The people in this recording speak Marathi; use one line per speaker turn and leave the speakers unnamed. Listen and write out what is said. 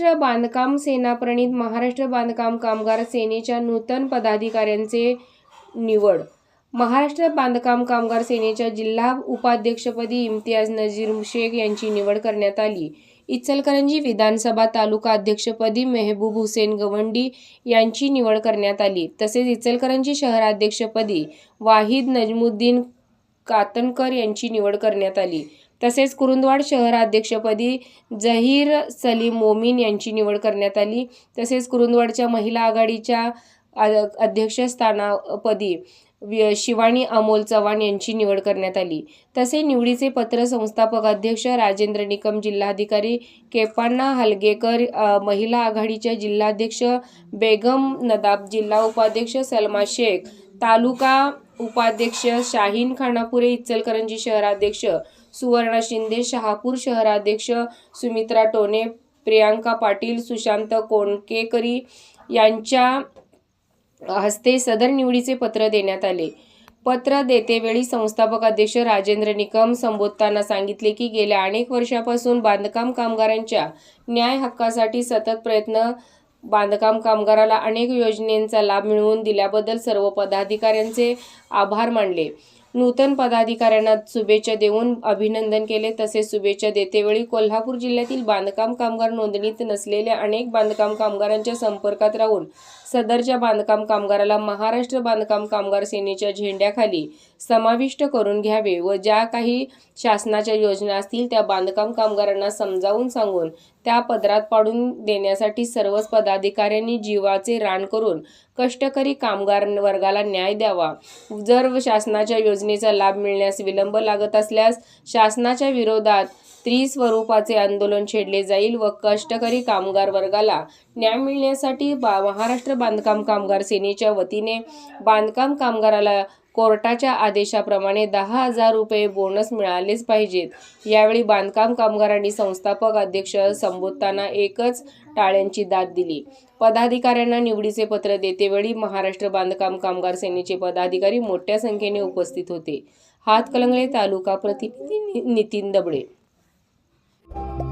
महाराष्ट्र बांधकाम सेना प्रणित महाराष्ट्र बांधकाम कामगार सेनेच्या नूतन पदाधिकाऱ्यांचे निवड. महाराष्ट्र बांधकाम कामगार सेनेच्या जिल्हा उपाध्यक्षपदी इम्तियाज नजीर शेख यांची निवड करण्यात आली. इचलकरंजी विधानसभा तालुका अध्यक्षपदी मेहबूब हुसेन गवंडी यांची निवड करण्यात आली. तसेच इचलकरंजी शहराध्यक्षपदी वाहिद नजमुद्दीन कातनकर यांची निवड करण्यात आली. तसेच कुरुंदवाड शहराध्यक्षपदी जहीर सलीम मोमीन यांची निवड करण्यात आली. तसेच कुरुंदवाडच्या महिला आघाडीच्या अध्यक्षस्थानापदी शिवानी अमोल चव्हाण यांची निवड करण्यात आली. तसे निवडीचे पत्र संस्थापक अध्यक्ष राजेंद्र निकम जिल्हाधिकारी केपाण्णा हलगेकर महिला आघाडीच्या जिल्हाध्यक्ष बेगम नदाब जिल्हा उपाध्यक्ष सलमा शेख तालुका उपाध्यक्ष शाहीन खानापुरे इचलकरंजी शहराध्यक्ष सुवर्णा शिंदे शहापूर शहराध्यक्ष सुमित्रा टोने प्रियांका पाटील सुशांत कोणकेकरी यांच्या हस्ते सदर निवडीचे पत्र देण्यात आले. पत्र देतेवेळी संस्थापक अध्यक्ष राजेंद्र निकम संबोधताना सांगितले की गेल्या अनेक वर्षापासून बांधकाम कामगारांच्या न्याय हक्कासाठी सतत प्रयत्न बांधकाम कामगाराला अनेक योजनेचा लाभ मिळवून दिल्याबद्दल सर्व पदाधिकाऱ्यांचे आभार मानले. नूतन पदाधिकाऱ्यांना शुभेच्छा देऊन अभिनंदन केले. तसेच शुभेच्छा देतेवेळी कोल्हापूर जिल्ह्यातील बांधकाम कामगार नोंदणीत नसलेल्या अनेक बांधकाम कामगारांच्या संपर्कात राहून सदरच्या बांधकाम कामगाराला महाराष्ट्र बांधकाम कामगार सेनेच्या झेंड्याखाली समाविष्ट करून घ्यावे व ज्या काही शासनाच्या योजना असतील त्या बांधकाम कामगारांना समजावून सांगून त्या पदरात पाडून देण्यासाठी सर्वच पदाधिकाऱ्यांनी जीवाचे रान करून कष्टकरी कामगार वर्गाला न्याय द्यावा. जर शासनाच्या योजनेचा लाभ मिळण्यास विलंब लागत असल्यास शासनाच्या विरोधात त्रिस्वरूपाचे आंदोलन छेडले जाईल व कष्टकरी कामगार वर्गाला न्याय मिळण्यासाठी बा महाराष्ट्र बांधकाम कामगार सेनेच्या वतीने बांधकाम कामगाराला कोर्टाच्या आदेशाप्रमाणे दहा हजार रुपये बोनस मिळालेच पाहिजेत. यावेळी बांधकाम कामगारांनी संस्थापक अध्यक्ष संबोधताना एकच टाळ्यांची दाद दिली. पदाधिकाऱ्यांना निवडीचे पत्र देतेवेळी महाराष्ट्र बांधकाम कामगार सेनेचे पदाधिकारी मोठ्या संख्येने उपस्थित होते. हातकलंगले तालुका प्रतिनिधी नितीन दबडे Thank you.